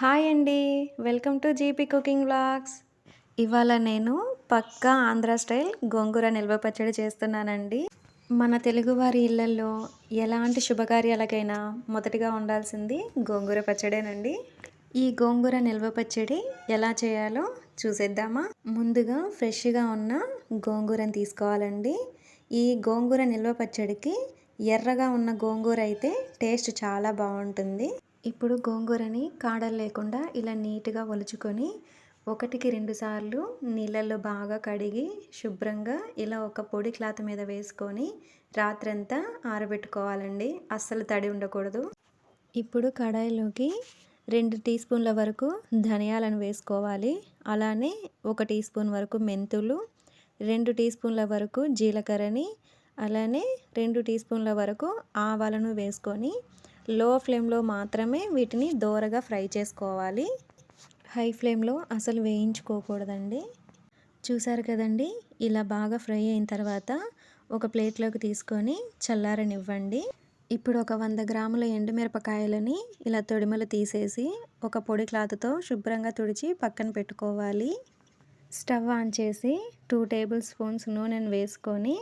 Hi అండి. Welcome to GP cooking blogs ఇవాళ నేను పక్కా ఆంధ్ర స్టైల్ గోంగూర నిల్వ పచ్చడి చేస్తున్నానండి. మన తెలుగువారి ఇళ్ళల్లో ఎలాంటి శుభకార్యాలకైనా మొదటిగా ఉండాల్సింది గోంగూర పచ్చడేనండి. ఈ గోంగూర నిల్వ పచ్చడి ఎలా చేయాలో చూసేద్దామా? ముందుగా ఫ్రెష్గా ఉన్న గోంగూరను తీసుకోవాలండి. ఈ గోంగూర నిల్వ పచ్చడికి ఎర్రగా ఉన్న గోంగూర అయితే టేస్ట్ చాలా బాగుంటుంది. ఇప్పుడు గోంగూరని కాడలు లేకుండా ఇలా నీట్గా ఒలుచుకొని ఒకటికి రెండు సార్లు నీళ్ళల్లో బాగా కడిగి శుభ్రంగా ఇలా ఒక పొడి క్లాత్ మీద వేసుకొని రాత్రంతా ఆరబెట్టుకోవాలండి. అస్సలు తడి ఉండకూడదు. ఇప్పుడు కడాయిలోకి రెండు టీ స్పూన్ల వరకు ధనియాలను వేసుకోవాలి. అలానే ఒక టీ స్పూన్ వరకు మెంతులు రెండు టీ స్పూన్ల వరకు జీలకర్రని అలానే రెండు టీ స్పూన్ల వరకు ఆవాలను వేసుకొని లో ఫ్లేమ్లో మాత్రమే వీటిని దోరగా ఫ్రై చేసుకోవాలి. హై ఫ్లేమ్లో అసలు వేయించుకోకూడదండి. చూసారు కదండి? ఇలా బాగా ఫ్రై అయిన తర్వాత ఒక ప్లేట్లోకి తీసుకొని చల్లారనివ్వండి. ఇప్పుడు ఒక వంద గ్రాముల ఎండుమిరపకాయలని ఇలా తొడిమలు తీసేసి ఒక పొడి క్లాత్తో శుభ్రంగా తుడిచి పక్కన పెట్టుకోవాలి. స్టవ్ ఆన్ చేసి టూ టేబుల్ స్పూన్స్ నూనెను వేసుకొని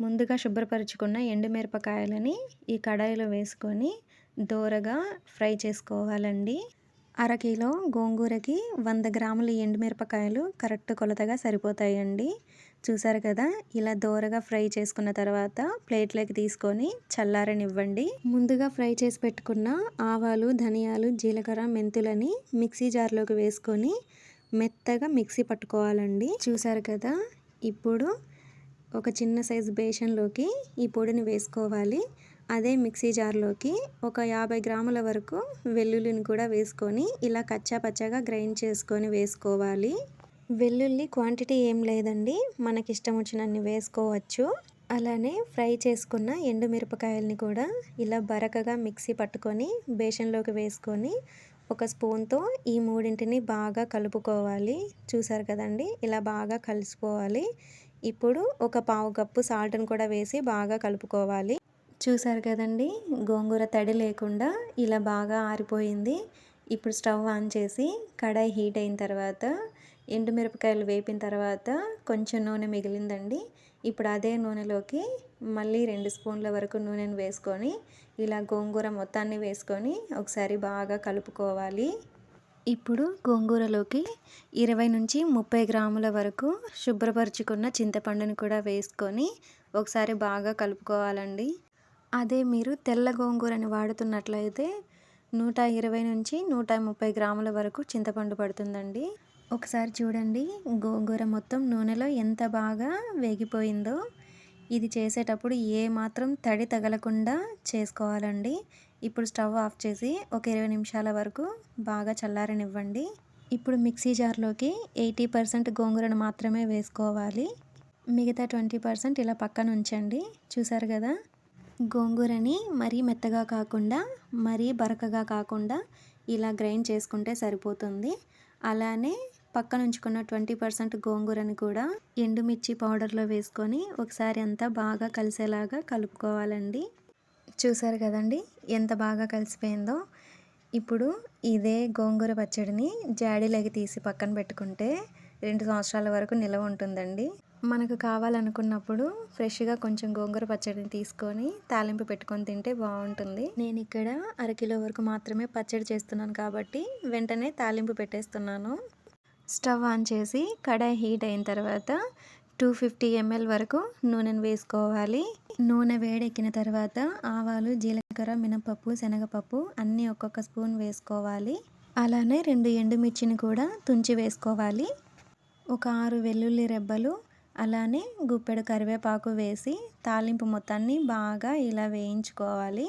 ముందుగా శుభ్రపరుచుకున్న ఎండుమిరపకాయలని ఈ కడాయిలో వేసుకొని దోరగా ఫ్రై చేసుకోవాలండి. అరకిలో గోంగూరకి వంద గ్రాముల ఎండుమిరపకాయలు కరెక్ట్ కొలతగా సరిపోతాయండి. చూసారు కదా ఇలా దోరగా ఫ్రై చేసుకున్న తర్వాత ప్లేట్లోకి తీసుకొని చల్లారనివ్వండి. ముందుగా ఫ్రై చేసి పెట్టుకున్న ఆవాలు ధనియాలు జీలకర్ర మెంతులని మిక్సీ జార్లోకి వేసుకొని మెత్తగా మిక్సీ పట్టుకోవాలండి. చూసారు కదా ఇప్పుడు ఒక చిన్న సైజు బేషన్లోకి ఈ పొడిని వేసుకోవాలి. అదే మిక్సీ జార్లోకి ఒక యాభై గ్రాముల వరకు వెల్లుల్లిని కూడా వేసుకొని ఇలా కచ్చా పచ్చగా గ్రైండ్ చేసుకొని వేసుకోవాలి. వెల్లుల్లి క్వాంటిటీ ఏం లేదండి. మనకి ఇష్టం వచ్చినన్ని వేసుకోవచ్చు. అలానే ఫ్రై చేసుకున్న ఎండుమిరపకాయలని కూడా ఇలా బరకగా మిక్సీ పట్టుకొని బేషన్లోకి వేసుకొని ఒక స్పూన్తో ఈ మూడింటిని బాగా కలుపుకోవాలి. చూసారు కదండి? ఇలా బాగా కలిసిపోవాలి. ఇప్పుడు ఒక పావు కప్పు సాల్ట్ని కూడా వేసి బాగా కలుపుకోవాలి. చూసారు కదండి? గోంగూర తడి లేకుండా ఇలా బాగా ఆరిపోయింది. ఇప్పుడు స్టవ్ ఆన్ చేసి కడాయి హీట్ అయిన తర్వాత ఎండుమిరపకాయలు వేపిన తర్వాత కొంచెం నూనె మిగిలిందండి. ఇప్పుడు అదే నూనెలోకి మళ్ళీ రెండు స్పూన్ల వరకు నూనెను వేసుకొని ఇలా గోంగూర మొత్తాన్ని వేసుకొని ఒకసారి బాగా కలుపుకోవాలి. ఇప్పుడు గోంగూరలోకి ఇరవై నుంచి ముప్పై గ్రాముల వరకు శుభ్రపరుచుకున్న చింతపండుని కూడా వేసుకొని ఒకసారి బాగా కలుపుకోవాలండి. అదే మీరు తెల్ల గోంగూరని వాడుతున్నట్లయితే నూట ఇరవై నుంచి నూట ముప్పై గ్రాముల వరకు చింతపండు పడుతుందండి. ఒకసారి చూడండి గోంగూర మొత్తం నూనెలో ఎంత బాగా వేగిపోయిందో. ఇది చేసేటప్పుడు ఏ మాత్రం తడి తగలకుండా చేసుకోవాలండి. ఇప్పుడు స్టవ్ ఆఫ్ చేసి ఒక ఇరవై నిమిషాల వరకు బాగా చల్లారనివ్వండి. ఇప్పుడు మిక్సీ జార్లోకి ఎయిటీ పర్సెంట్ గోంగూరను మాత్రమే వేసుకోవాలి. మిగతా ట్వంటీ పర్సెంట్ ఇలా పక్కన ఉంచండి చూసారు కదా? గోంగూరని మరీ మెత్తగా కాకుండా మరీ బరకగా కాకుండా ఇలా గ్రైండ్ చేసుకుంటే సరిపోతుంది. అలానే పక్కన ఉంచుకున్న ట్వంటీ పర్సెంట్ గోంగూరని కూడా ఎండుమిర్చి పౌడర్లో వేసుకొని ఒకసారి అంతా బాగా కలిసేలాగా కలుపుకోవాలండి. చూసారు కదండి ఎంత బాగా కలిసిపోయిందో. ఇప్పుడు ఇదే గోంగూర పచ్చడిని జాడీలోకి తీసి పక్కన పెట్టుకుంటే రెండు సంవత్సరాల వరకు నిల్వ ఉంటుందండి. మనకు కావాలనుకున్నప్పుడు ఫ్రెష్గా కొంచెం గోంగూర పచ్చడిని తీసుకొని తాలింపు పెట్టుకొని తింటే బాగుంటుంది. నేను ఇక్కడ అరకిలో వరకు మాత్రమే పచ్చడి చేస్తున్నాను కాబట్టి వెంటనే తాలింపు పెట్టేస్తున్నాను. స్టవ్ ఆన్ చేసి కడాయి హీట్ అయిన తర్వాత టూ ఫిఫ్టీ ఎంఎల్ వరకు నూనెను వేసుకోవాలి. నూనె వేడెక్కిన తర్వాత ఆవాలు జీలకర్ర మినపప్పు శనగపప్పు అన్నీ ఒక్కొక్క స్పూన్ వేసుకోవాలి. అలానే రెండు ఎండుమిర్చిని కూడా తుంచి వేసుకోవాలి. ఒక ఆరు వెల్లుల్లి రెబ్బలు అలానే గుప్పెడు కరివేపాకు వేసి తాలింపు మొత్తాన్ని బాగా ఇలా వేయించుకోవాలి.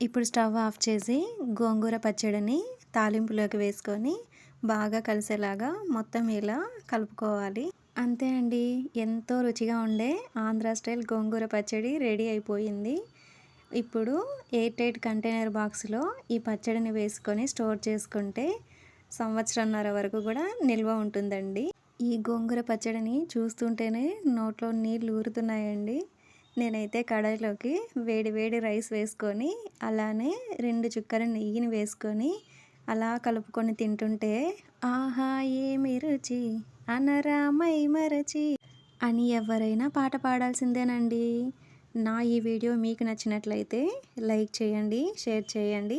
ఇప్పుడు స్టవ్ ఆఫ్ చేసి గోంగూర పచ్చడిని తాలింపులోకి వేసుకొని బాగా కలిసేలాగా మొత్తం ఇలా కలుపుకోవాలి. అంతే అండి. ఎంతో రుచిగా ఉండే ఆంధ్ర స్టైల్ గోంగూర పచ్చడి రెడీ అయిపోయింది. ఇప్పుడు ఎయిట్ ఎయిట్ కంటైనర్ బాక్స్లో ఈ పచ్చడిని వేసుకొని స్టోర్ చేసుకుంటే సంవత్సరంన్నర వరకు కూడా నిల్వ ఉంటుందండి. ఈ గోంగూర పచ్చడిని చూస్తుంటేనే నోట్లో నీళ్ళు ఊరుతున్నాయండి. నేనైతే కడాయిలోకి వేడి వేడి రైస్ వేసుకొని అలానే రెండు చుక్కల నెయ్యిని వేసుకొని అలా కలుపుకొని తింటుంటే ఆహా ఏమి రుచి? అనరామై మరచి. అని ఎవరైనా పాట పాడాల్సిందేనండి. నా ఈ వీడియో మీకు నచ్చినట్లయితే లైక్ చేయండి షేర్ చేయండి.